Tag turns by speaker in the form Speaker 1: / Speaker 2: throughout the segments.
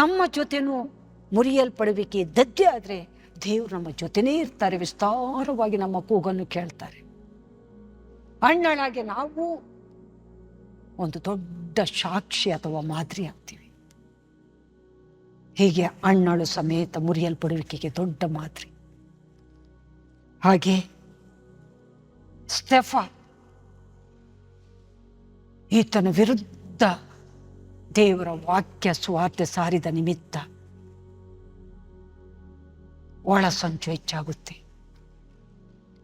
Speaker 1: ನಮ್ಮ ಜೊತೆನೂ ಮುರಿಯಲ್ಪಡುವಿಕೆ ದದ್ದೆ ಆದರೆ ದೇವರು ನಮ್ಮ ಜೊತೆನೇ ಇರ್ತಾರೆ, ವಿಸ್ತಾರವಾಗಿ ನಮ್ಮ ಕೂಗನ್ನು ಕೇಳ್ತಾರೆ. ಅಣ್ಣಳಾಗಿ ನಾವು ಒಂದು ದೊಡ್ಡ ಸಾಕ್ಷಿ ಅಥವಾ ಮಾದರಿ ಆಗ್ತೀವಿ. ಹೀಗೆ ಅಣ್ಣಳು ಸಮೇತ ಮುರಿಯಲ್ಪಡುವಿಕೆಗೆ ದೊಡ್ಡ ಮಾದರಿ. ಹಾಗೆ ಸ್ಟೆಫಾ ಈತನ ವಿರುದ್ಧ ದೇವರ ವಾಕ್ಯ ಸ್ವಾರ್ಥ ಸಾರಿದ ನಿಮಿತ್ತ ಒಳ ಸಂಚು ಹೆಚ್ಚಾಗುತ್ತೆ.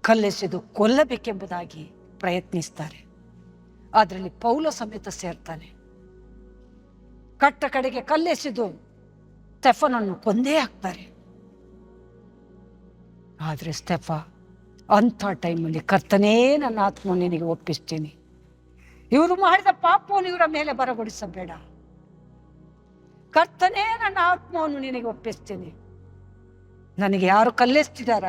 Speaker 1: ಕಲ್ಲೆಸೆದು ಕೊಲ್ಲಬೇಕೆಂಬುದಾಗಿ ಪ್ರಯತ್ನಿಸ್ತಾರೆ. ಅದರಲ್ಲಿ ಪೌಲ ಸಮೇತ ಸೇರ್ತಾನೆ. ಕಟ್ಟ ಕಡೆಗೆ ಕಲ್ಲೆಸೆದು ಸ್ಟೆಫನನ್ನು ಕೊಂದೇ ಹಾಕ್ತಾರೆ. ಆದರೆ ಸ್ಟೆಫ, ಅಂಥ ಟೈಮಲ್ಲಿ ಕರ್ತನೇ ನನ್ನ ಆತ್ಮ ನಿನಗೆ ಒಪ್ಪಿಸ್ತೀನಿ. ಇವರು ಮಾಡಿದ ಪಾಪವನ್ನು ಇವರ ಮೇಲೆ ಬರಗೊಡಿಸಬೇಡ. ಕರ್ತನೇ, ನನ್ನ ಆತ್ಮವನ್ನು ನಿನಗೆ ಒಪ್ಪಿಸ್ತೀನಿ. ನನಗೆ ಯಾರು ಕಲ್ಲೆಸ್ತಿದಾರ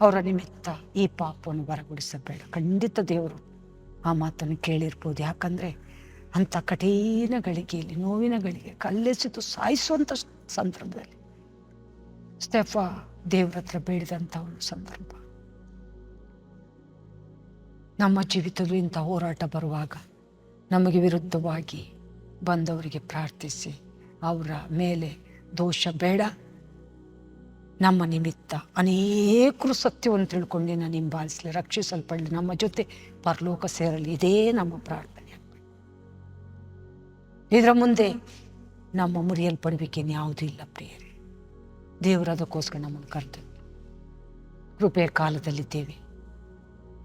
Speaker 1: ಅವರ ನಿಮಿತ್ತ ಈ ಪಾಪವನ್ನು ಬರಗೊಡಿಸಬೇಡ ಖಂಡಿತ ದೇವರು ಆ ಮಾತನ್ನು ಕೇಳಿರ್ಬೋದು. ಯಾಕಂದರೆ ಅಂಥ ಕಠಿಣ ಗಳಿಗೆಯಲ್ಲಿ, ನೋವಿನ ಗಳಿಗೆ ಕಲ್ಲೆಸಿತು ಸಾಯಿಸುವಂಥ ಸಂದರ್ಭದಲ್ಲಿ ಸ್ಟೆಫ ದೇವ್ರ ಹತ್ರ ಬೇಡಿದಂಥ ಒಂದು ಸಂದರ್ಭ. ನಮ್ಮ ಜೀವಿತದಲ್ಲಿ ಇಂಥ ಹೋರಾಟ ಬರುವಾಗ ನಮಗೆ ವಿರುದ್ಧವಾಗಿ ಬಂದವರಿಗೆ ಪ್ರಾರ್ಥಿಸಿ. ಅವರ ಮೇಲೆ ದೋಷ ಬೇಡ. ನಮ್ಮ ನಿಮಿತ್ತ ಅನೇಕರು ಸತ್ಯವನ್ನು ತಿಳ್ಕೊಂಡು ನಾನು ಹಿಂಬಾಲಿಸಲಿ ರಕ್ಷಿಸಲ್ಪಡಲಿ. ನಮ್ಮ ಜೊತೆ ಪರಲೋಕ ಸೇರಲಿ. ಇದೇ ನಮ್ಮ ಪ್ರಾರ್ಥನೆ. ಇದರ ಮುಂದೆ ನಮ್ಮ ಮುರಿಯಲ್ಪಡುವಿಕೆನ ಯಾವುದೂ ಇಲ್ಲ ಪ್ರಿಯರಿ. ದೇವರು ಅದಕ್ಕೋಸ್ಕರ ನಮ್ಮನ್ನು ಕರೆದು ಕೃಪೆಯ ಕಾಲದಲ್ಲಿದ್ದೇವೆ.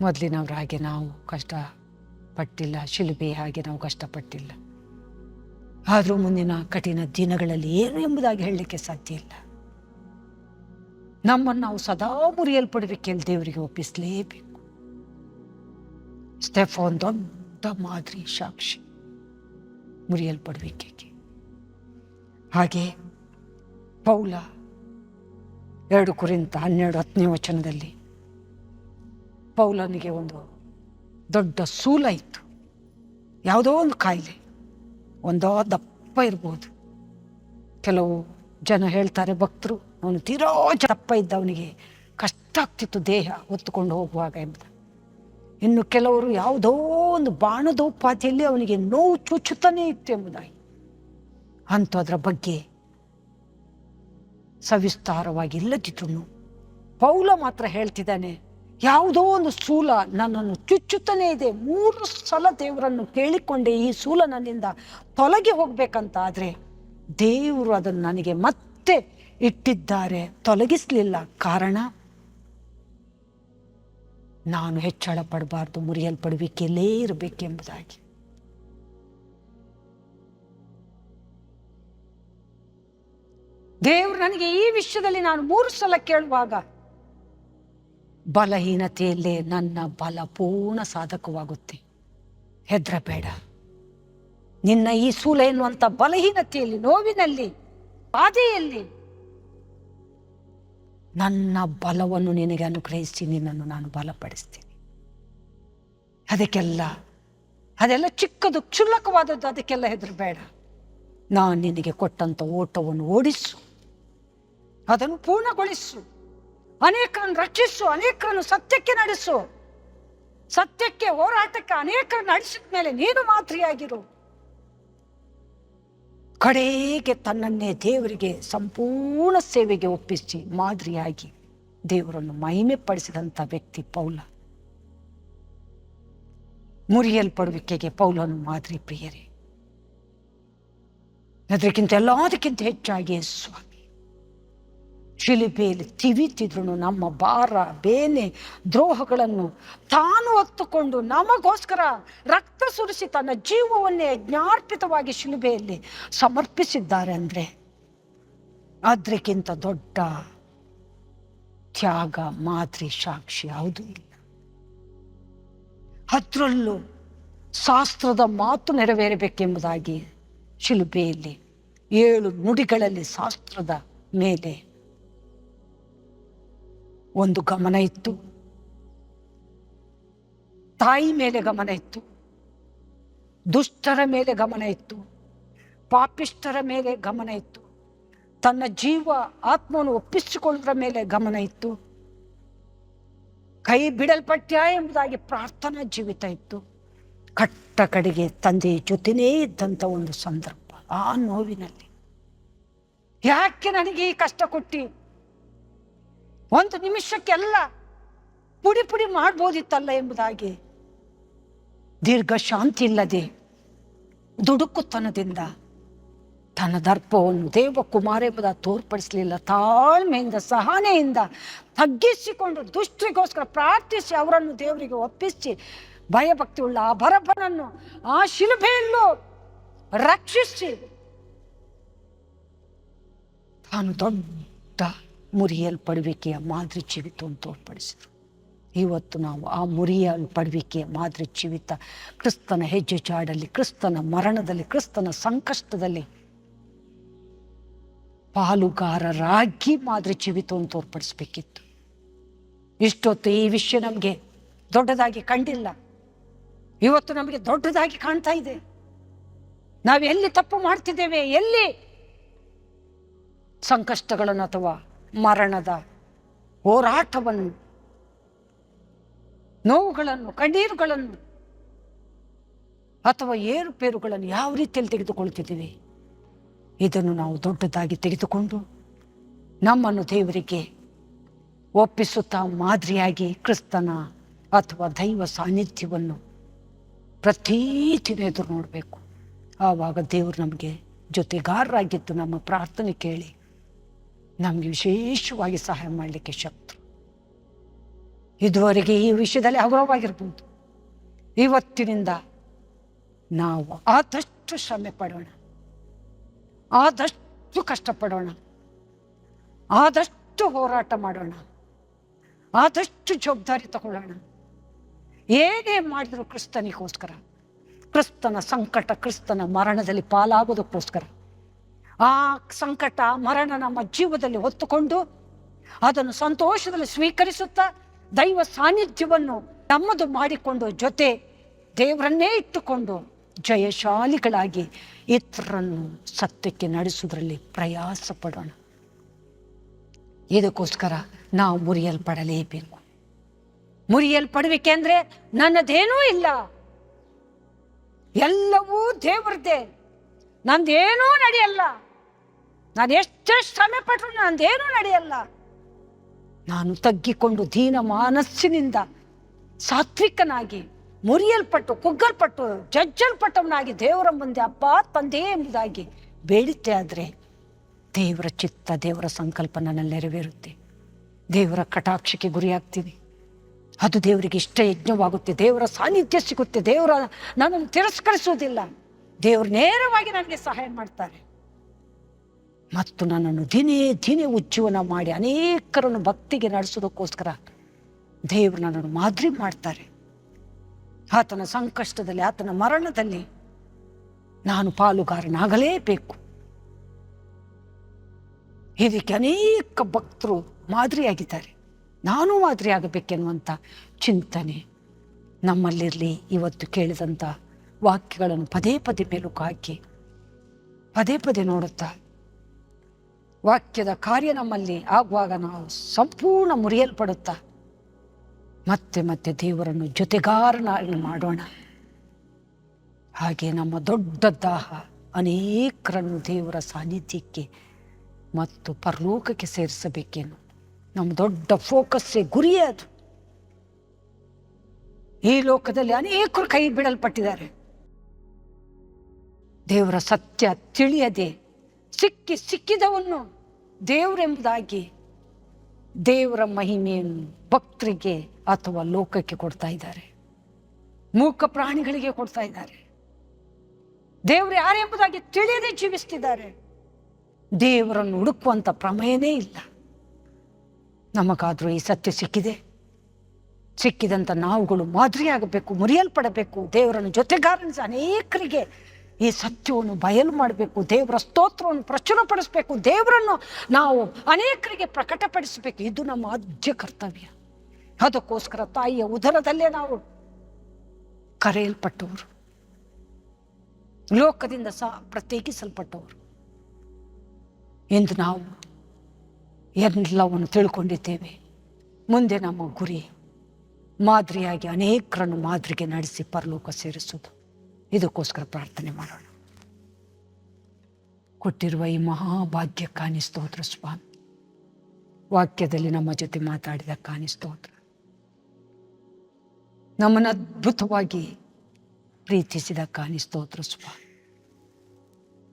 Speaker 1: ಮೊದಲಿನವ್ರ ಹಾಗೆ ನಾವು ಕಷ್ಟಪಟ್ಟಿಲ್ಲ ಶಿಲುಬೆ ಹಾಗೆ ನಾವು ಕಷ್ಟಪಟ್ಟಿಲ್ಲ. ಆದರೂ ಮುಂದಿನ ಕಠಿಣ ದಿನಗಳಲ್ಲಿ ಏನು ಎಂಬುದಾಗಿ ಹೇಳಲಿಕ್ಕೆ ಸಾಧ್ಯ ಇಲ್ಲ. ನಮ್ಮನ್ನು ನಾವು ಸದಾ ಮುರಿಯಲ್ಪಡಬೇಕೆಂದು ದೇವರಿಗೆ ಒಪ್ಪಿಸಲೇಬೇಕು. ಸ್ಟೆಫೋನ್ ದೊಡ್ಡ ಮಾದರಿ ಸಾಕ್ಷಿ. ಮುರಿಯಲ್ಪಡಬೇಕೆ ಹಾಗೆ ಪೌಲ ಎರಡು ಕುರಿತ ಹನ್ನೆರಡು ಹತ್ತನೇ ವಚನದಲ್ಲಿ ಪೌಲನಿಗೆ ಒಂದು ದೊಡ್ಡ ಸೂಲ ಇತ್ತು. ಯಾವುದೋ ಒಂದು ಕಾಯಿಲೆ. ಒಂದೋ ದಪ್ಪ ಇರ್ಬೋದು. ಕೆಲವು ಜನ ಹೇಳ್ತಾರೆ ಭಕ್ತರು, ಅವನು ತೀರೋ ದಪ್ಪ ಇದ್ದ ಅವನಿಗೆ ಕಷ್ಟ ಆಗ್ತಿತ್ತು ದೇಹ ಹೊತ್ತುಕೊಂಡು ಹೋಗುವಾಗ ಎಂಬ ಇನ್ನು ಕೆಲವರು ಯಾವುದೋ ಒಂದು ಬಾಣದೋಪಾತಿಯಲ್ಲಿ ಅವನಿಗೆ ನೋವು ಚುಚ್ಚುತ್ತಾನೇ ಇತ್ತು ಎಂಬುದಾಗಿ. ಅಂತೂ ಅದರ ಬಗ್ಗೆ ಸವಿಸ್ತಾರವಾಗಿ ಇಲ್ಲದಿದ್ರು ಪೌಲ ಮಾತ್ರ ಹೇಳ್ತಿದ್ದಾನೆ ಯಾವುದೋ ಒಂದು ಸೂಲ ನನ್ನನ್ನು ಚುಚ್ಚುತ್ತಲೇ ಇದೆ. ಮೂರು ಸಲ ದೇವರನ್ನು ಕೇಳಿಕೊಂಡೆ ಈ ಸೂಲ ನನ್ನಿಂದ ತೊಲಗಿ ಹೋಗ್ಬೇಕಂತ ಆದರೆ ದೇವರು ಅದನ್ನು ನನಗೆ ಮತ್ತೆ ಇಟ್ಟಿದ್ದಾರೆ. ತೊಲಗಿಸಲಿಲ್ಲ. ಕಾರಣ? ನಾನು ಹೆಚ್ಚಳ ಪಡಬಾರ್ದು, ಮುರಿಯಲ್ಪಡುವಿಕೆಯಲ್ಲೇ ಇರಬೇಕೆಂಬುದಾಗಿ. ದೇವರು ನನಗೆ ಈ ವಿಷಯದಲ್ಲಿ ನಾನು ಮೂರು ಸಲ ಕೇಳುವಾಗ ಬಲಹೀನತೆಯಲ್ಲೇ ನನ್ನ ಬಲ ಪೂರ್ಣ ಸಾಧಕವಾಗುತ್ತೆ. ಹೆದ್ರಬೇಡ. ನಿನ್ನ ಈ ಸೂಲ ಎನ್ನುವಂಥ ಬಲಹೀನತೆಯಲ್ಲಿ, ನೋವಿನಲ್ಲಿ, ಬಾಧೆಯಲ್ಲಿ ನನ್ನ ಬಲವನ್ನು ನಿನಗೆ ಅನುಗ್ರಹಿಸಿ ನಿನ್ನನ್ನು ನಾನು ಬಲಪಡಿಸ್ತೀನಿ. ಅದಕ್ಕೆಲ್ಲ, ಅದೆಲ್ಲ ಚಿಕ್ಕದು, ಕ್ಷುಲ್ಲಕವಾದದ್ದು, ಅದಕ್ಕೆಲ್ಲ ಹೆದರಬೇಡ. ನಾನು ನಿನಗೆ ಕೊಟ್ಟಂಥ ಓಟವನ್ನು ಓಡಿಸು. ಅದನ್ನು ಪೂರ್ಣಗೊಳಿಸು. ಅನೇಕರನ್ನು ರಕ್ಷಿಸು, ಅನೇಕರನ್ನು ಸತ್ಯಕ್ಕೆ ನಡೆಸು. ಸತ್ಯಕ್ಕೆ ಹೋರಾಟಕ್ಕೆ ಅನೇಕರು ನಡೆಸಿದ ಮೇಲೆ ನೀನು ಮಾದರಿಯಾಗಿರು ಕಡೆಗೆ ತನ್ನನ್ನೇ ದೇವರಿಗೆ ಸಂಪೂರ್ಣ ಸೇವೆಗೆ ಒಪ್ಪಿಸಿ ಮಾದರಿಯಾಗಿ ದೇವರನ್ನು ಮಹಿಮೆ ಪಡಿಸಿದಂಥ ವ್ಯಕ್ತಿ ಪೌಲ. ಮುರಿಯಲ್ಪಡುವಿಕೆಗೆ ಪೌಲನು ಮಾದರಿ ಪ್ರಿಯರೇ. ಅದಕ್ಕಿಂತ ಎಲ್ಲದಕ್ಕಿಂತ ಹೆಚ್ಚಾಗಿ ಸ್ವಾಮಿ ಶಿಲಿಬೆಯಲ್ಲಿ ತಿವಿತಿದ್ರು ನಮ್ಮ ಭಾರ, ಬೇನೆ, ದ್ರೋಹಗಳನ್ನು ತಾನು ಹೊತ್ತುಕೊಂಡು ನಮಗೋಸ್ಕರ ರಕ್ತ ಸುರಿಸಿ ತನ್ನ ಜೀವವನ್ನೇ ಜ್ಞಾರ್ಪಿತವಾಗಿ ಶಿಲುಬೆಯಲ್ಲಿ ಸಮರ್ಪಿಸಿದ್ದಾರೆ ಅಂದರೆ ಅದಕ್ಕಿಂತ ದೊಡ್ಡ ತ್ಯಾಗ, ಮಾದರಿ, ಸಾಕ್ಷಿ ಯಾವುದೂ ಇಲ್ಲ. ಅದರಲ್ಲೂ ಶಾಸ್ತ್ರದ ಮಾತು ನೆರವೇರಬೇಕೆಂಬುದಾಗಿ ಶಿಲುಬೆಯಲ್ಲಿ ಏಳು ನುಡಿಗಳಲ್ಲಿ ಶಾಸ್ತ್ರದ ಮೇಲೆ ಒಂದು ಗಮನ ಇತ್ತು. ತಾಯಿ ಮೇಲೆ ಗಮನ ಇತ್ತು. ದುಷ್ಟರ ಮೇಲೆ ಗಮನ ಇತ್ತು. ಪಾಪಿಷ್ಟರ ಮೇಲೆ ಗಮನ ಇತ್ತು. ತನ್ನ ಜೀವ, ಆತ್ಮವನ್ನು ಒಪ್ಪಿಸಿಕೊಳ್ಳುವುದರ ಮೇಲೆ ಗಮನ ಇತ್ತು. ಕೈ ಬಿಡಲ್ಪಟ್ಟ ಎಂಬುದಾಗಿ ಪ್ರಾರ್ಥನಾ ಜೀವಿತ ಇತ್ತು. ಕಟ್ಟ ಕಡೆಗೆ ತಂದೆಯ ಜೊತೆನೇ ಇದ್ದಂಥ ಒಂದು ಸಂದರ್ಭ ಆ ನೋವಿನಲ್ಲಿ. ಯಾಕೆ ನನಗೆ ಈ ಕಷ್ಟ ಕೊಟ್ಟಿ? ಒಂದು ನಿಮಿಷಕ್ಕೆಲ್ಲ ಪುಡಿ ಪುಡಿ ಮಾಡ್ಬೋದಿತ್ತಲ್ಲ ಎಂಬುದಾಗಿ. ದೀರ್ಘ ಶಾಂತಿ ಇಲ್ಲದೆ ದುಡುಕುತನದಿಂದ ತನ್ನ ದರ್ಪವನ್ನು ದೇವಕುಮಾರ ಎಂಬುದ ತೋರ್ಪಡಿಸಲಿಲ್ಲ. ತಾಳ್ಮೆಯಿಂದ, ಸಹನೆಯಿಂದ ತಗ್ಗಿಸಿಕೊಂಡು, ದುಷ್ಟಿಗೋಸ್ಕರ ಪ್ರಾರ್ಥಿಸಿ ಅವರನ್ನು ದೇವರಿಗೆ ಒಪ್ಪಿಸಿ ಭಯಭಕ್ತಿ ಉಳ್ಳ ಆ ಬರಬ್ಬನನ್ನು ಆ ಶಿಲುಬೆಯನ್ನು ರಕ್ಷಿಸಿ. ತಾನು ದೊಡ್ಡ ಮುರಿಯಲ್ಪಡುವಿಕೆಯ ಮಾದರಿ ಜೀವಿತವನ್ನು ತೋರ್ಪಡಿಸಿದರು ಇವತ್ತು ನಾವು ಆ ಮುರಿಯಲ್ಪಡುವಿಕೆಯ ಮಾದರಿ ಜೀವಿತ, ಕ್ರಿಸ್ತನ ಹೆಜ್ಜೆ ಜಾಡಲ್ಲಿ, ಕ್ರಿಸ್ತನ ಮರಣದಲ್ಲಿ, ಕ್ರಿಸ್ತನ ಸಂಕಷ್ಟದಲ್ಲಿ ಪಾಲುಗಾರರಾಗಿ ಮಾದರಿ ಜೀವಿತವನ್ನು ತೋರ್ಪಡಿಸ್ಬೇಕಿತ್ತು ಇಷ್ಟೊತ್ತು ಈ ವಿಷಯ ನಮಗೆ ದೊಡ್ಡದಾಗಿ ಕಂಡಿಲ್ಲ. ಇವತ್ತು ನಮಗೆ ದೊಡ್ಡದಾಗಿ ಕಾಣ್ತಾ ಇದೆ. ನಾವು ಎಲ್ಲಿ ತಪ್ಪು ಮಾಡ್ತಿದ್ದೇವೆ? ಎಲ್ಲಿ? ಸಂಕಷ್ಟಗಳನ್ನು ಅಥವಾ ಮರಣದ ಹೋರಾಟವನ್ನು, ನೋವುಗಳನ್ನು, ಕಣ್ಣೀರುಗಳನ್ನು ಅಥವಾ ಏರುಪೇರುಗಳನ್ನು ಯಾವ ರೀತಿಯಲ್ಲಿ ತೆಗೆದುಕೊಳ್ತಿದ್ದೀವಿ ಇದನ್ನು ನಾವು ದೊಡ್ಡದಾಗಿ ತೆಗೆದುಕೊಂಡು ನಮ್ಮನ್ನು ದೇವರಿಗೆ ಒಪ್ಪಿಸುತ್ತಾ ಮಾದರಿಯಾಗಿ ಕ್ರಿಸ್ತನ ಅಥವಾ ದೈವ ಸಾನ್ನಿಧ್ಯವನ್ನು ಪ್ರತಿ ಎದುರು ನೋಡಬೇಕು. ಆವಾಗ ದೇವರು ನಮಗೆ ಜೊತೆಗಾರರಾಗಿದ್ದು ನಮ್ಮ ಪ್ರಾರ್ಥನೆ ಕೇಳಿ ನಮಗೆ ವಿಶೇಷವಾಗಿ ಸಹಾಯ ಮಾಡಲಿಕ್ಕೆ ಶಕ್ತರು ಇದುವರೆಗೆ ಈ ವಿಷಯದಲ್ಲಿ ಅಗೌರವಾಗಿರ್ಬೋದು ಇವತ್ತಿನಿಂದ ನಾವು ಆದಷ್ಟು ಶ್ರಮೆ ಪಡೋಣ. ಆದಷ್ಟು ಕಷ್ಟಪಡೋಣ. ಆದಷ್ಟು ಹೋರಾಟ ಮಾಡೋಣ. ಆದಷ್ಟು ಜವಾಬ್ದಾರಿ ತಗೊಳ್ಳೋಣ. ಏನೇ ಮಾಡಿದ್ರು ಕ್ರಿಸ್ತನಿಗೋಸ್ಕರ, ಕ್ರಿಸ್ತನ ಸಂಕಟ, ಕ್ರಿಸ್ತನ ಮರಣದಲ್ಲಿ ಪಾಲಾಗೋದಕ್ಕೋಸ್ಕರ ಆ ಸಂಕಟ ಮರಣ ನಮ್ಮ ಜೀವದಲ್ಲಿ ಹೊತ್ತುಕೊಂಡು ಅದನ್ನು ಸಂತೋಷದಲ್ಲಿ ಸ್ವೀಕರಿಸುತ್ತಾ ದೈವ ಸಾನ್ನಿಧ್ಯವನ್ನು ನಮ್ಮದು ಮಾಡಿಕೊಂಡು ಜೊತೆ ದೇವರನ್ನೇ ಇಟ್ಟುಕೊಂಡು ಜಯಶಾಲಿಗಳಾಗಿ ಇತರನ್ನು ಸತ್ಯಕ್ಕೆ ನಡೆಸುವುದರಲ್ಲಿ ಪ್ರಯಾಸ ಪಡೋಣ. ಇದಕ್ಕೋಸ್ಕರ ನಾವು ಮುರಿಯಲ್ಪಡಲೇಬೇಕು. ಮುರಿಯಲ್ಪಡುವಿಕೆ ಅಂದರೆ ನನ್ನದೇನೂ ಇಲ್ಲ. ಎಲ್ಲವೂ ದೇವರದೇ ನಂದೇನೂ ನಡೆಯಲ್ಲ. ನಾನು ಎಷ್ಟು ಶ್ರಮೆ ಪಟ್ಟರು ನಂದೇನೂ ನಡೆಯಲ್ಲ. ನಾನು ತಗ್ಗಿಕೊಂಡು ದೀನ ಮನಸ್ಸಿನಿಂದ ಸಾತ್ವಿಕನಾಗಿ ಮುರಿಯಲ್ಪಟ್ಟು, ಕುಗ್ಗಲ್ಪಟ್ಟು, ಜಜ್ಜಲ್ಪಟ್ಟವನಾಗಿ ದೇವರ ಮುಂದೆ ಅಪ್ಪ, ತಂದೆ ಎಂಬುದಾಗಿ ಬೇಡಿದ್ದೆ ಆದರೆ ದೇವರ ಚಿತ್ತ, ದೇವರ ಸಂಕಲ್ಪ ನನ್ನಲ್ಲಿ ನೆರವೇರುತ್ತೆ. ದೇವರ ಕಟಾಕ್ಷಕ್ಕೆ ಗುರಿಯಾಗ್ತೀನಿ. ಅದು ದೇವರಿಗೆ ಇಷ್ಟ ಯಜ್ಞವಾಗುತ್ತೆ. ದೇವರ ಸಾನ್ನಿಧ್ಯ ಸಿಗುತ್ತೆ. ದೇವರ ನನ್ನನ್ನು ತಿರಸ್ಕರಿಸುವುದಿಲ್ಲ. ದೇವರು ನೇರವಾಗಿ ನನಗೆ ಸಹಾಯ ಮಾಡ್ತಾರೆ. ಮತ್ತು ನನ್ನನ್ನು ದಿನೇ ದಿನೇ ಉಜ್ಜೀವನ ಮಾಡಿ ಅನೇಕರನ್ನು ಭಕ್ತಿಗೆ ನಡೆಸೋದಕ್ಕೋಸ್ಕರ ದೇವರು ನನ್ನನ್ನು ಮಾದರಿ ಮಾಡ್ತಾರೆ. ಆತನ ಸಂಕಷ್ಟದಲ್ಲಿ, ಆತನ ಮರಣದಲ್ಲಿ ನಾನು ಪಾಲುಗಾರನಾಗಲೇಬೇಕು. ಇದಕ್ಕೆ ಅನೇಕ ಭಕ್ತರು ಮಾದರಿಯಾಗಿದ್ದಾರೆ. ನಾನು ಮಾದರಿಯಾಗಬೇಕೆನ್ನುವಂಥ ಚಿಂತನೆ ನಮ್ಮಲ್ಲಿರಲಿ. ಇವತ್ತು ಕೇಳಿದಂಥ ವಾಕ್ಯಗಳನ್ನು ಪದೇ ಪದೇ ಮೇಲುಕು ಹಾಕಿ ಪದೇ ಪದೇ ನೋಡುತ್ತಾ ವಾಕ್ಯದ ಕಾರ್ಯ ನಮ್ಮಲ್ಲಿ ಆಗುವಾಗ ನಾವು ಸಂಪೂರ್ಣ ಮುರಿಯಲ್ಪಡುತ್ತಾ. ಮತ್ತೆ ಮತ್ತೆ ದೇವರನ್ನು ಜೊತೆಗಾರನಾಗಿ ಮಾಡೋಣ. ಹಾಗೆ ನಮ್ಮ ದೊಡ್ಡ ದಾಹ ಅನೇಕರನ್ನು ದೇವರ ಸಾನ್ನಿಧ್ಯಕ್ಕೆ ಮತ್ತು ಪರಲೋಕಕ್ಕೆ ಸೇರಿಸಬೇಕೇನು? ನಮ್ಮ ದೊಡ್ಡ ಫೋಕಸ್ಸೇ ಗುರಿಯೇ ಅದು. ಈ ಲೋಕದಲ್ಲಿ ಅನೇಕರು ಕೈ ಬಿಡಲ್ಪಟ್ಟಿದ್ದಾರೆ. ದೇವರ ಸತ್ಯ ತಿಳಿಯದೆ ಸಿಕ್ಕಿ ಸಿಕ್ಕಿದವನ್ನು ದೇವರೆಂಬುದಾಗಿ ದೇವರ ಮಹಿಮೆಯನ್ನು ಭಕ್ತರಿಗೆ ಅಥವಾ ಲೋಕಕ್ಕೆ ಕೊಡ್ತಾ ಇದ್ದಾರೆ. ಮೂಕ ಪ್ರಾಣಿಗಳಿಗೆ ಕೊಡ್ತಾ ಇದ್ದಾರೆ. ದೇವರು ಯಾರೆಂಬುದಾಗಿ ತಿಳಿಯದೆ ಜೀವಿಸ್ತಿದ್ದಾರೆ. ದೇವರನ್ನು ಹುಡುಕುವಂಥ ಪ್ರಮೇಯನೇ ಇಲ್ಲ. ನಮಗಾದರೂ ಈ ಸತ್ಯ ಸಿಕ್ಕಿದೆ. ಸಿಕ್ಕಿದಂಥ ನಾವುಗಳು ಮಾದರಿಯಾಗಬೇಕು, ಮುರಿಯಲ್ಪಡಬೇಕು. ದೇವರನ್ನು ಜೊತೆಗಾರನಿಸಿ ಅನೇಕರಿಗೆ ಈ ಸತ್ಯವನ್ನು ಬಯಲು ಮಾಡಬೇಕು, ದೇವರ ಸ್ತೋತ್ರವನ್ನು ಪ್ರಚುರಪಡಿಸಬೇಕು, ದೇವರನ್ನು ನಾವು ಅನೇಕರಿಗೆ ಪ್ರಕಟಪಡಿಸಬೇಕು. ಇದು ನಮ್ಮ ಆದ್ಯ ಕರ್ತವ್ಯ. ಅದಕ್ಕೋಸ್ಕರ ತಾಯಿಯ ಉದರದಲ್ಲೇ ನಾವು ಕರೆಯಲ್ಪಟ್ಟವರು. ಲೋಕದಿಂದ ಸಹ ಪ್ರತ್ಯೇಕಿಸಲ್ಪಟ್ಟವರು. ಎಂದು ನಾವು ಎಲ್ಲವನ್ನು ತಿಳ್ಕೊಂಡಿದ್ದೇವೆ. ಮುಂದೆ ನಮ್ಮ ಗುರಿ ಮಾದರಿಯಾಗಿ ಅನೇಕರನ್ನು ಮಾದರಿಗೆ ನಡೆಸಿ ಪರಲೋಕ ಸೇರಿಸುವುದು. ಇದಕ್ಕೋಸ್ಕರ ಪ್ರಾರ್ಥನೆ ಮಾಡೋಣ. ಕೊಟ್ಟಿರುವ ಈ ಮಹಾಭಾಗ್ಯ ಕಾಣಿಸ್ತೋತ್ರ ಸ್ವಾಮಿ. ವಾಕ್ಯದಲ್ಲಿ ನಮ್ಮ ಜೊತೆ ಮಾತಾಡಿದ ಕಾಣಿಸ್ತೋತ್ರ ನಮ್ಮನ್ನು ಅದ್ಭುತವಾಗಿ ಪ್ರೀತಿಸಿದ ಕಾಣಿಸ್ತೋತ್ರ ಸ್ವಾಮಿ.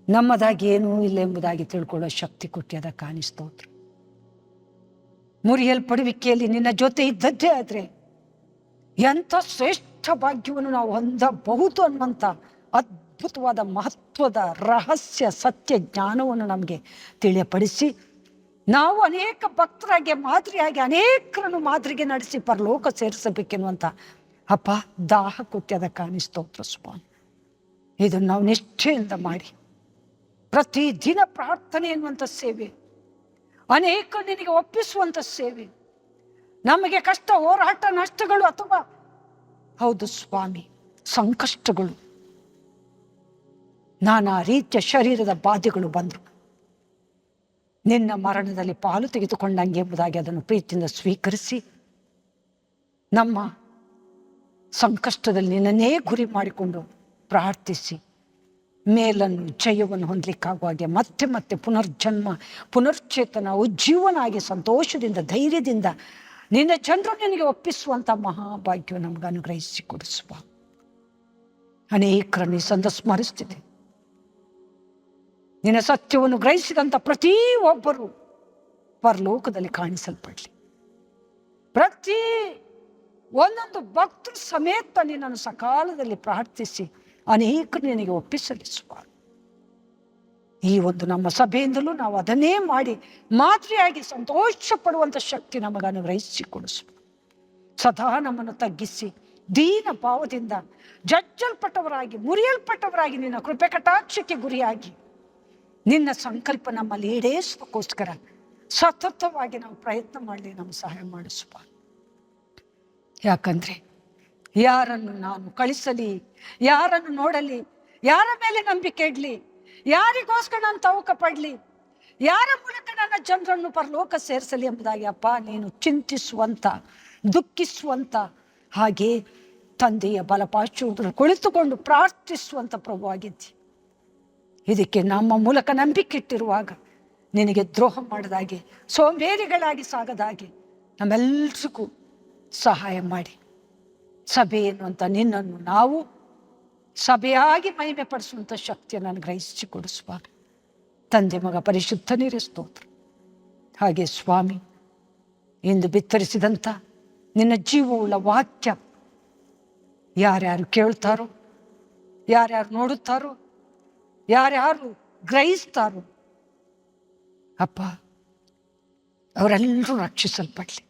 Speaker 1: ನಮ್ಮದಾಗಿ ಏನೂ ಇಲ್ಲ ಎಂಬುದಾಗಿ ತಿಳ್ಕೊಳ್ಳೋ ಶಕ್ತಿ ಕೊಟ್ಟಿಯದ ಕಾಣಿಸ್ತೋತ್ರ ಮುರಿಯಲ್ಪಡುವಿಕೆಯಲ್ಲಿ ನಿನ್ನ ಜೊತೆ ಇದ್ದದ್ದೇ ಆದರೆ ಎಂಥ ಶ್ರೇಷ್ಠ ಭಾಗ್ಯವನ್ನು ನಾವು ಹೊಂದಬಹುದು ಅನ್ನುವಂಥ ಅದ್ಭುತವಾದ ಮಹತ್ವದ ರಹಸ್ಯ ಸತ್ಯ ಜ್ಞಾನವನ್ನು ನಮಗೆ ತಿಳಿಯಪಡಿಸಿ, ನಾವು ಅನೇಕ ಭಕ್ತರಾಗಿ, ಮಾದರಿಯಾಗಿ ಅನೇಕರನ್ನು ಮಾದರಿಗೆ ನಡೆಸಿ ಪರಲೋಕ ಸೇರಿಸಬೇಕೆನ್ನುವಂಥ ಅಪ್ಪ ದಾಹ ಕಾಣಿ ಕಾಣಿಸ್ತೋತ್ರ ಸ್ವಾಮಿ ಇದನ್ನು ನಾವು ನಿಷ್ಠೆಯಿಂದ ಮಾಡಿ, ಪ್ರತಿದಿನ ಪ್ರಾರ್ಥನೆ ಎನ್ನುವಂಥ ಸೇವೆ ಅನೇಕ ನಿನಗೆ ಒಪ್ಪಿಸುವಂಥ ಸೇವೆ, ನಮಗೆ ಕಷ್ಟ, ಹೋರಾಟ, ನಷ್ಟಗಳು ಅಥವಾ ಹೌದು ಸ್ವಾಮಿ, ಸಂಕಷ್ಟಗಳು. ನಾನಾ ರೀತಿಯ ಶರೀರದ ಬಾಧೆಗಳು ಬಂದರು. ನಿನ್ನ ಮರಣದಲ್ಲಿ ಪಾಲು ತೆಗೆದುಕೊಂಡಂಗೆ ಎಂಬುದಾಗಿ ಅದನ್ನು ಪ್ರೀತಿಯಿಂದ ಸ್ವೀಕರಿಸಿ, ನಮ್ಮ ಸಂಕಷ್ಟದಲ್ಲಿ ನಿನ್ನನ್ನೇ ಗುರಿ ಮಾಡಿಕೊಂಡು ಪ್ರಾರ್ಥಿಸಿ. ಮೇಲನ್ನು ಜಯವನ್ನು ಹೊಂದಲಿಕ್ಕಾಗುವ ಹಾಗೆ ಮತ್ತೆ ಮತ್ತೆ ಪುನರ್ಜನ್ಮ ಪುನರ್ಚೇತನ ಉಜ್ಜೀವನ ಆಗಿ ಸಂತೋಷದಿಂದ, ಧೈರ್ಯದಿಂದ ನಿನ್ನ ಜನರು ನಿನಗೆ ಒಪ್ಪಿಸುವಂಥ ಮಹಾಭಾಗ್ಯ ನಮಗೆ ಅನುಗ್ರಹಿಸಿ ಕೊಡಿಸುವ. ಅನೇಕರನ್ನು ಈ ಸಂದ ಸ್ಮರಿಸ್ತಿದೆ. ನಿನ್ನ ಸತ್ಯವನ್ನು ಗ್ರಹಿಸಿದಂಥ ಪ್ರತಿ ಒಬ್ಬರು ಪರಲೋಕದಲ್ಲಿ ಕಾಣಿಸಲ್ಪಡಲಿ. ಪ್ರತಿ ಒಂದೊಂದು ಭಕ್ತರು ಸಮೇತ ನಿನ್ನನ್ನು ಸಕಾಲದಲ್ಲಿ ಪ್ರಾರ್ಥಿಸಿ ಅನೇಕರು ನಿನಗೆ ಒಪ್ಪಿಸಲಿಸುವ ಈ ಒಂದು ನಮ್ಮ ಸಭೆಯಿಂದಲೂ ನಾವು ಅದನ್ನೇ ಮಾಡಿ ಮಾದರಿಯಾಗಿ ಸಂತೋಷ ಪಡುವಂಥ ಶಕ್ತಿ ನಮಗೆ ಅನುಗ್ರಹಿಸಿ ಕೊಡಿಸು ಸದಾ ನಮ್ಮನ್ನು ತಗ್ಗಿಸಿ, ದೀನ ಭಾವದಿಂದ ಜಜ್ಜಲ್ಪಟ್ಟವರಾಗಿ, ಮುರಿಯಲ್ಪಟ್ಟವರಾಗಿ, ನಿನ್ನ ಕೃಪೆ ಕಟಾಕ್ಷಕ್ಕೆ ಗುರಿಯಾಗಿ, ನಿನ್ನ ಸಂಕಲ್ಪ ನಮ್ಮಲ್ಲಿ ಈಡೇರಿಸೋಕ್ಕೋಸ್ಕರ ಸತತವಾಗಿ ನಾವು ಪ್ರಯತ್ನ ಮಾಡಲಿ ನಮ್ಮ ಸಹಾಯ ಮಾಡಿಸುವ. ಯಾಕಂದ್ರೆ ಯಾರನ್ನು ನಾನು ಕಳಿಸಲಿ, ಯಾರನ್ನು ನೋಡಲಿ, ಯಾರ ಮೇಲೆ ನಂಬಿಕೆ ಇಡಲಿ ಯಾರಿಗೋಸ್ಕರ ನಾನು ತವಕ ಪಡಲಿ? ಯಾರ ಮೂಲಕ ನನ್ನ ಜನರನ್ನು ಪರಲೋಕ ಸೇರಿಸಲಿ ಎಂಬುದಾಗಿ ಅಪ್ಪ, ನೀನು ಚಿಂತಿಸುವಂತ, ದುಃಖಿಸುವಂತ, ಹಾಗೆ ತಂದೆಯ ಬಲಪಾಶುವುದನ್ನು ಕುಳಿತುಕೊಂಡು ಪ್ರಾರ್ಥಿಸುವಂತ ಪ್ರಭುವಾಗಿದ್ದಿ ಇದಕ್ಕೆ ನಮ್ಮ ಮೂಲಕ ನಂಬಿಕೆ ಇಟ್ಟಿರುವಾಗ ನಿನಗೆ ದ್ರೋಹ ಮಾಡದಾಗೆ, ಸೋಂಬೇರಿಗಳಾಗಿ ಸಾಗದಾಗೆ ನಮ್ಮೆಲ್ರಿಗೂ ಸಹಾಯ ಮಾಡಿ. ಸಭೆ ಎನ್ನುವಂಥ ನಿನ್ನನ್ನು ನಾವು ಸಭೆಯಾಗಿ ಮಹಿಮೆ ಪಡಿಸುವಂಥ ಶಕ್ತಿಯನ್ನು ನಾನು ಗ್ರಹಿಸಿ ಕೊಡಿಸುವ. ತಂದೆ ಮಗ ಪರಿಶುದ್ಧ ಸ್ತೋತ್ರ. ಹಾಗೆ ಸ್ವಾಮಿ ಎಂದು ಬಿತ್ತರಿಸಿದಂಥ ನಿನ್ನ ಜೀವವುಳ್ಳ ವಾಕ್ಯ ಯಾರ್ಯಾರು ಕೇಳ್ತಾರೋ, ಯಾರ್ಯಾರು ನೋಡುತ್ತಾರೋ, ಯಾರ್ಯಾರು ಗ್ರಹಿಸ್ತಾರೋ, ಅಪ್ಪ, ಅವರೆಲ್ಲರೂ ರಕ್ಷಿಸಲ್ಪಡಲಿ.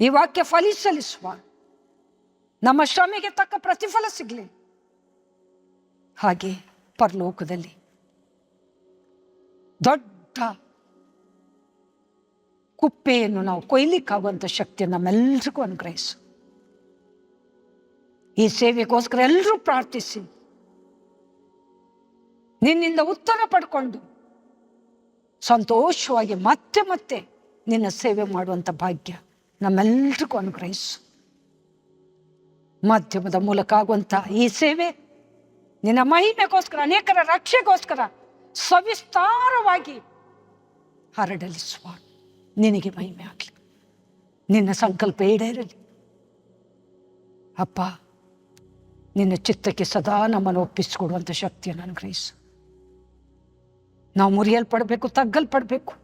Speaker 1: ಈ ವಾಕ್ಯ ಫಲಿಸಲಿ ಸ್ವಾಮಿ. ನಮ್ಮ ಶ್ರಮೆಗೆ ತಕ್ಕ ಪ್ರತಿಫಲ ಸಿಗಲಿ. ಹಾಗೆ ಪರಲೋಕದಲ್ಲಿ. ದೊಡ್ಡ ಕುಪ್ಪೆಯನ್ನು ನಾವು ಕೊಯ್ಲಿಕ್ಕಾಗುವಂಥ ಶಕ್ತಿ ನಮ್ಮೆಲ್ರಿಗೂ ಅನುಗ್ರಹಿಸು. ಈ ಸೇವೆಗೋಸ್ಕರ ಎಲ್ಲರೂ ಪ್ರಾರ್ಥಿಸಿ. ನಿನ್ನಿಂದ ಉತ್ತರ ಪಡ್ಕೊಂಡು ಸಂತೋಷವಾಗಿ ಮತ್ತೆ ಮತ್ತೆ ನಿನ್ನ ಸೇವೆ ಮಾಡುವಂಥ ಭಾಗ್ಯ ನಮ್ಮೆಲ್ರಿಗೂ ಅನುಗ್ರಹಿಸು. ಮಾಧ್ಯಮದ ಮೂಲಕ ಆಗುವಂಥ ಈ ಸೇವೆ ನಿನ್ನ ಮಹಿಮೆಗೋಸ್ಕರ, ಅನೇಕರ ರಕ್ಷೆಗೋಸ್ಕರ ಸವಿಸ್ತಾರವಾಗಿ ಹರಡಲಿ ಸ್ವಾಮಿ ನಿನಗೆ ಮಹಿಮೆ ಆಗಲಿ. ನಿನ್ನ ಸಂಕಲ್ಪ ಈಡೇರಲಿ. ಅಪ್ಪ, ನಿನ್ನ ಚಿತ್ತಕ್ಕೆ ಸದಾ ನಮ್ಮನ್ನು ಒಪ್ಪಿಸಿಕೊಡುವಂಥ ಶಕ್ತಿಯನ್ನು ಅನುಗ್ರಹಿಸು. ನಾವು ಮುರಿಯಲ್ಪಡಬೇಕು, ತಗ್ಗಲ್ಪಡಬೇಕು.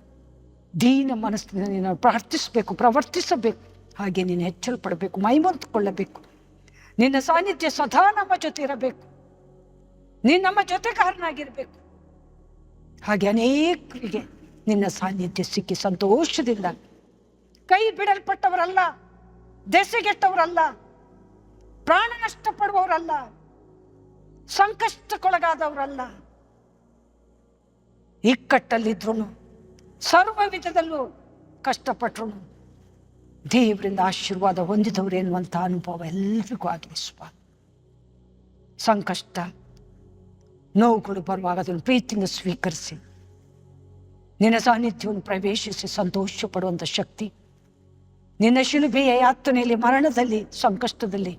Speaker 1: ದೀನ ಮನಸ್ಸಿನಿಂದ ನೀನು ಪ್ರಾರ್ಥಿಸಬೇಕು, ಪ್ರವರ್ತಿಸಬೇಕು. ಹಾಗೆ ನೀನು ಹೆಚ್ಚಲ್ಪಡಬೇಕು, ಮೈಮಂತುಕೊಳ್ಳಬೇಕು. ನಿನ್ನ ಸಾನ್ನಿಧ್ಯ ಸದಾ ನಮ್ಮ ಜೊತೆ ಇರಬೇಕು. ನೀನು ನಮ್ಮ ಜೊತೆಗಾರನಾಗಿರಬೇಕು. ಹಾಗೆ ಅನೇಕರಿಗೆ ನಿನ್ನ ಸಾನ್ನಿಧ್ಯ ಸಿಕ್ಕಿ ಸಂತೋಷದಿಂದ ಕೈ ಬಿಡಲ್ಪಟ್ಟವರಲ್ಲ, ದೆಸೆಗೆಟ್ಟವರಲ್ಲ, ಪ್ರಾಣ ನಷ್ಟಪಡುವವರಲ್ಲ, ಸಂಕಷ್ಟಕ್ಕೊಳಗಾದವರಲ್ಲ. ಇಕ್ಕಟ್ಟಲ್ಲಿದ್ರು ಸರ್ವ ವಿಧದಲ್ಲೂ ಕಷ್ಟಪಟ್ಟರು ದೇವರಿಂದ ಆಶೀರ್ವಾದ ಹೊಂದಿದವರು ಎನ್ನುವಂಥ ಅನುಭವ ಎಲ್ರಿಗೂ ಆಗಲಿ ಸ್ವ ಸಂಕಷ್ಟ, ನೋವುಗಳು ಬರುವಾಗ ಅದನ್ನು ಪ್ರೀತಿಯಿಂದ ಸ್ವೀಕರಿಸಿ. ನಿನ್ನ ಸಾನ್ನಿಧ್ಯವನ್ನು ಪ್ರವೇಶಿಸಿ ಸಂತೋಷ ಪಡುವಂಥ ಶಕ್ತಿ. ನಿನ್ನ ಶಿಲುಬೆಯ ಯಾತನೆಯಲ್ಲಿ, ಮರಣದಲ್ಲಿ, ಸಂಕಷ್ಟದಲ್ಲಿ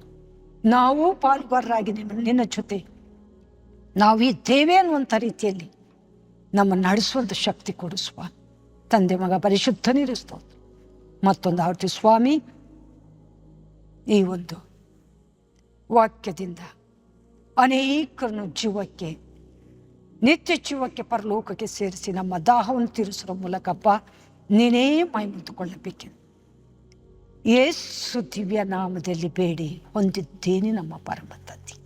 Speaker 1: ನಾವು ಪಾಲ್ಗಾರರಾಗಿ ನಿಮ್ಮ, ನಿನ್ನ ಜೊತೆ. ನಾವು ಇದ್ದೇವೆ ಅನ್ನುವಂಥ ರೀತಿಯಲ್ಲಿ ನಮ್ಮನ್ನು ನಡೆಸುವಂಥ ಶಕ್ತಿ ಕೊಡಿಸುವ ತಂದೆ ಮಗ, ಪರಿಶುದ್ಧ ಸ್ತೋತ್ರ. ಮತ್ತೊಂದು ಆವರ್ತಿ ಸ್ವಾಮಿ, ಈ ಒಂದು ವಾಕ್ಯದಿಂದ ಅನೇಕರನ್ನು ಜೀವಕ್ಕೆ, ನಿತ್ಯ ಜೀವಕ್ಕೆ ಪರಲೋಕಕ್ಕೆ ಸೇರಿಸಿ ನಮ್ಮ ದಾಹವನ್ನು ತೀರಿಸುವ ಮೂಲಕಪ್ಪ ನೀನೇ ಮೈ ಮುಂದುಕೊಳ್ಳಬೇಕೆಂದು ಏಸು ದಿವ್ಯ ನಾಮದಲ್ಲಿ ಬೇಡಿ, ಹೊಂದಿದ್ದೇನೆ ನಮ್ಮ ಪರಮ ತಂದೆ.